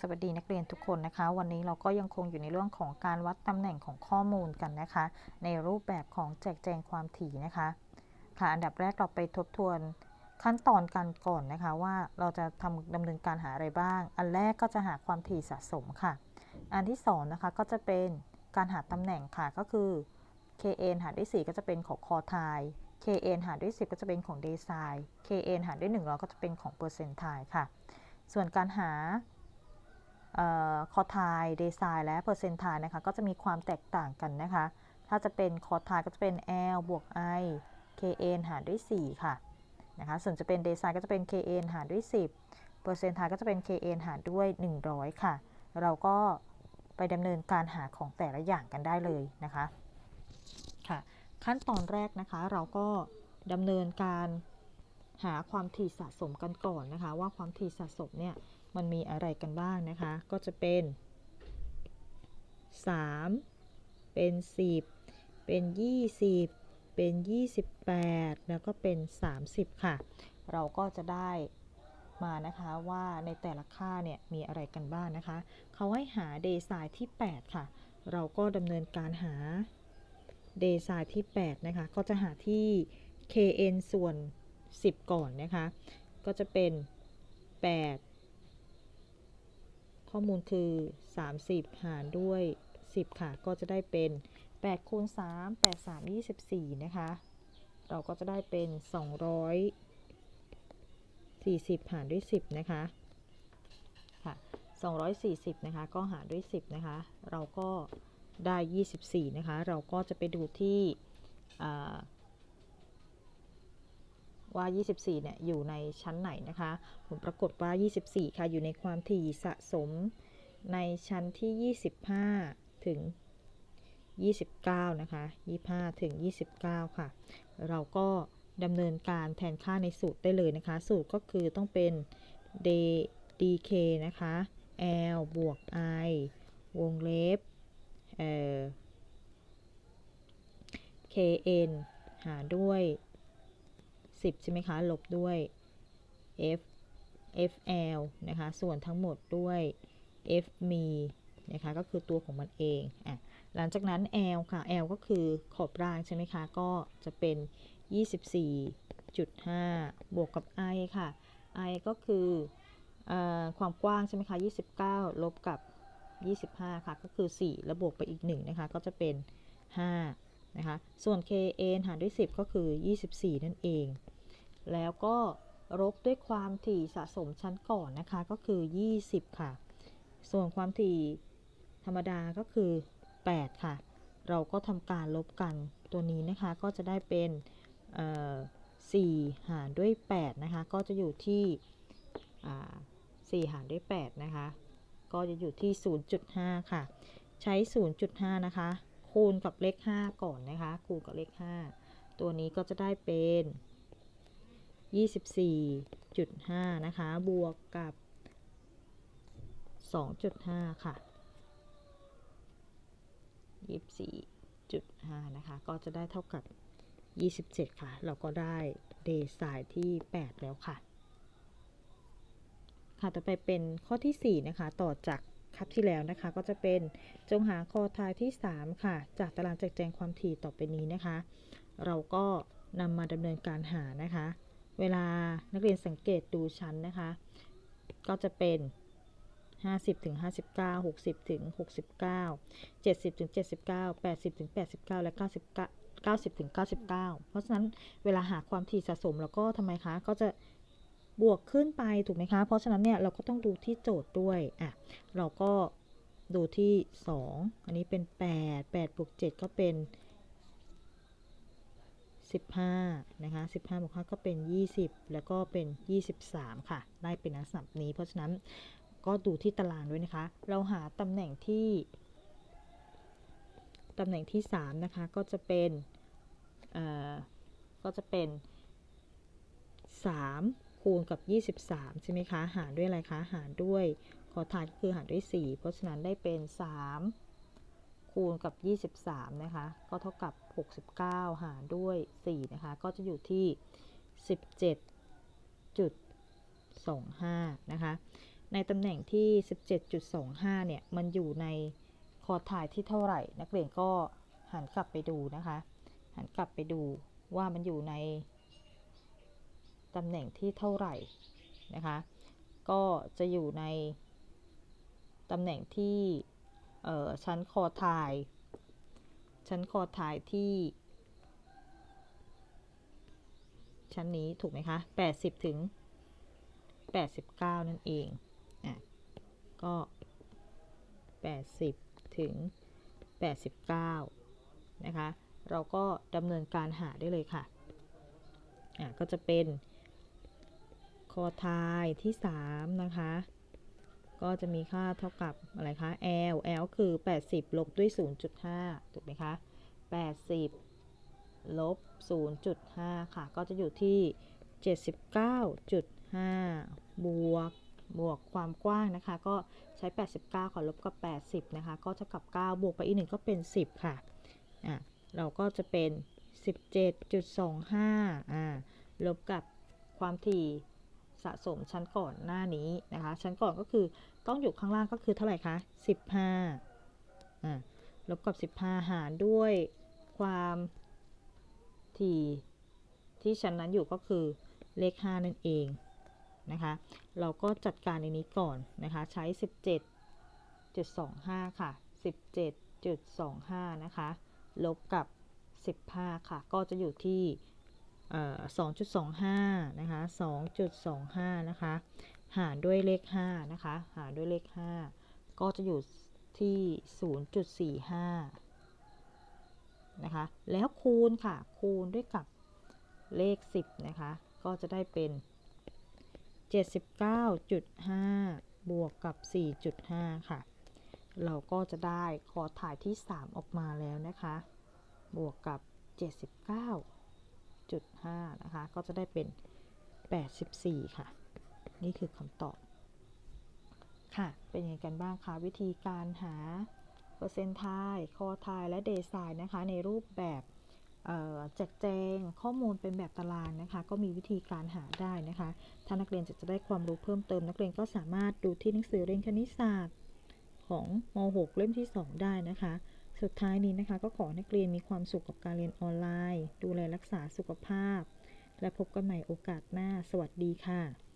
สวัสดีนักเรียนทุกคนนะคะ วันนี้เราก็ยังคงอยู่ในเรื่องของการวัดตำแหน่งของข้อมูลกันนะคะ ในรูปแบบของแจกแจงความถี่นะคะ ค่ะ อันดับแรกเราไปทบทวนขั้นตอนกันก่อนนะคะ ว่าเราจะทำดำเนินการหาอะไรบ้าง อันแรกก็จะหาความถี่สะสมค่ะ อันที่สองนะคะก็จะเป็นการหาตำแหน่งค่ะก็คือ kn หารด้วย 4 ก็จะเป็นของคอไท kn หารด้วย 10 ก็จะเป็นของเดซาย kn หารด้วย100ก็จะเป็นของเปอร์เซนต์ไทค่ะ ส่วนการหา คอไทเดซายและเปอร์เซนต์ไทนะคะ ก็จะมีความแตกต่างกันนะคะ ถ้าจะเป็นคอไทก็จะเป็น l บวก i kn หารด้วย 4 ค่ะนะคะส่วนจะเป็นเดซายก็จะเป็น kn หารด้วย 10เปอร์เซนต์ไทก็จะเป็น kn หารด้วย 100 ค่ะ เราก็ไปดำเนินการหาของแต่ละอย่างกันได้เลยนะคะค่ะขั้นตอนแรกนะคะเราก็ดำเนินการหาความถี่สะสมกันก่อนนะคะ ว่าความถี่สะสมเนี่ย มันมีอะไรกันบ้างนะคะ ก็จะเป็น 3 เป็น 10 เป็น 20 เป็น 28 แล้วก็เป็น 30 ค่ะ เราก็จะได้มานะคะว่าในแต่ละค่าเนี่ยมีอะไรกันบ้างนะคะ เขาให้หาเดซายที่ 8 ค่ะ เราก็ดำเนินการหาเดซายที่ 8 นะคะ ก็จะหาที่ kn ส่วน 10 ก่อนนะคะ ก็จะเป็น 8 ข้อมูลคือ 30 หารด้วย 10 ค่ะ ก็จะได้เป็น8คูณ3 8 3 24 นะคะ เราก็จะได้เป็น 240 หารด้วย 10 นะคะ ค่ะ 240 นะคะ ก็หารด้วย 10 นะคะ เราก็ได้ 24 นะคะ เราก็จะไปดูที่ ว่า 24 เนี่ย อยู่ในชั้นไหนนะคะ ผลปรากฏว่า 24 ค่ะ อยู่ในความถี่สะสมในชั้นที่ 25 ถึง 29 นะคะ 25 ถึง 29 ค่ะ เราก็ดำเนินการแทนค่าในสูตรได้เลยนะคะ สูตรก็คือต้องเป็น d dk นะคะ l บวก i วงเล็บ kn หารด้วย 10 ใช่ไหมคะ ลบด้วย f fl นะคะ ส่วนทั้งหมดด้วย f มีนะคะ ก็คือตัวของมันเอง อะ หลังจากนั้น l ค่ะ l ก็คือขอบล่างใช่ไหมคะ ก็จะเป็น 24.5 บวกกับ i ค่ะ i ก็คืออความกว้างใช่ไหมคะ 29 ลบกับ 25 ค่ะ ก็คือ 4 แล้วบวกไปอีก 1 นะคะ ก็จะเป็น 5 นะคะ ส่วน kn หารด้วย 10 ก็คือ 24 นั่นเอง แล้วก็ลบด้วยความถี่สะสมชั้นก่อนนะคะก็คือ 20 ค่ะ ส่วนความถี่ธรรมดาก็คือ 8 ค่ะ เราก็ทำการลบกันตัวนี้นะคะก็จะได้เป็น4 หารด้วย 8 นะคะ ก็จะอยู่ที่4หารด้วย 8 นะคะ ก็จะอยู่ที่ 0.5 ค่ะ ใช้ 0.5 นะคะ คูณกับเลข 5 ก่อนนะคะ คูณกับเลข 5 ตัวนี้ก็จะได้เป็น 24.5 นะคะ บวกกับ 2.5 ค่ะ24.5 นะคะ ก็จะได้เท่ากับ 27 ค่ะ เราก็ได้เดซายที่ 8 แล้วค่ะ ค่ะ ต่อไปเป็นข้อที่ 4 นะคะ ต่อจากครับที่แล้วนะคะ ก็จะเป็นจงหาคอทายที่ 3 ค่ะ จากตารางแจกแจงความถี่ต่อไปนี้นะคะ เราก็นำมาดำเนินการหานะคะ เวลานักเรียนสังเกตดูชั้นนะคะ ก็จะเป็น 50ถึง59 60ถึง69 70ถึง79 80ถึง89 และ 99 90ถึง99 เพราะฉะนั้นเวลาหาความถี่สะสมแล้วก็ทำไมคะ ก็จะบวกขึ้นไปถูกไหมคะ เพราะฉะนั้นเนี่ยเราก็ต้องดูที่โจทย์ด้วย อะ เราก็ดูที่ 2 อันนี้เป็น 8 8บวก7ก็เป็น 15นะคะ15บวก5ก็เป็น 20 แล้วก็เป็น 23 ค่ะ ได้เป็นลักษณะนี้ เพราะฉะนั้นก็ดูที่ตารางด้วยนะคะ เราหาตำแหน่งที่ตำแหน่งที่ 3 นะคะ ก็จะเป็นก็จะเป็น 3 คูณกับ 23 ใช่ไหมคะ หารด้วยอะไรคะ หารด้วยขอทานก็คือหารด้วย 4 เพราะฉะนั้นได้เป็น 3 คูณกับ 23 นะคะ ก็เท่ากับ 69 หารด้วย 4 นะคะ ก็จะอยู่ที่ 17.25 นะคะ ในตำแหน่งที่ 17.25 เนี่ย มันอยู่ในคอถ่ายที่เท่าไหร่ นักเรียนก็หันกลับไปดูนะคะ หันกลับไปดูว่ามันอยู่ในตำแหน่งที่เท่าไหร่นะคะ ก็จะอยู่ในตำแหน่งที่ ชั้นคอถ่าย ชั้นคอถ่ายที่ ชั้นนี้ถูกไหมคะ 80 ถึง 89 นั่นเองอะก็ 80 ถึง 89 นะคะ เราก็ดำเนินการหาได้เลยค่ะอะก็จะเป็นคอทายที่ 3 นะคะ ก็จะมีค่าเท่ากับอะไรคะ L L คือ 80 ลบด้วย 0.5 ถูกไหมคะ 80 ลบ 0.5 ค่ะ ก็จะอยู่ที่ 79.5 บวกบวกความกว้างนะคะ ก็ใช้ 89 ขอลบกับ 80 นะคะ ก็จะกับ 9 บวกไปอีกหนึ่งก็เป็น 10 ค่ะ อะ เราก็จะเป็น 17.25 อ่า ลบกับความถี่สะสมชั้นก่อนหน้านี้นะคะ ชั้นก่อนก็คือ ต้องอยู่ข้างล่างก็คือเท่าไหร่คะ 15อ่าลบกับ 15 หารด้วยความถี่ที่ชั้นนั้นอยู่ก็คือเลข 5 นั่นเองนะคะ เราก็จัดการในนี้ก่อนนะคะ ใช้ 17.25 ค่ะ 17.25 นะคะ ลบกับ 15 ค่ะ ก็จะอยู่ที่เอ่อ2.25 นะคะ 2.25 นะคะ หารด้วยเลข5นะคะ หารด้วยเลข 5 ก็จะอยู่ที่ 0.45 นะคะ แล้วคูณค่ะ คูณด้วยกับเลข 10 นะคะ ก็จะได้เป็น 79.5 บวกกับ 4.5 ค่ะ เราก็จะได้คอถ่ายที่ 3 ออกมาแล้วนะคะ บวกกับ 79.5 นะคะ ก็จะได้เป็น 84 ค่ะ นี่คือคำตอบ ค่ะ เป็นยังไงกันบ้างคะ วิธีการหาเปอร์เซนต์ไทล์คอไทล์และเดย์ไซน์นะคะ ในรูปแบบเอ่อแจกแจงข้อมูลเป็นแบบตารางนะคะ ก็มีวิธีการหาได้นะคะ ถ้านักเรียนจะจะได้ความรู้เพิ่มเติม นักเรียนก็สามารถดูที่หนังสือเรียนคณิตศาสตร์ของม .6 เล่มที่ 2 ได้นะคะ สุดท้ายนี้นะคะ ก็ขอให้นักเรียนมีความสุขกับการเรียนออนไลน์ ดูแลรักษาสุขภาพ และพบกันใหม่โอกาสหน้า สวัสดีค่ะ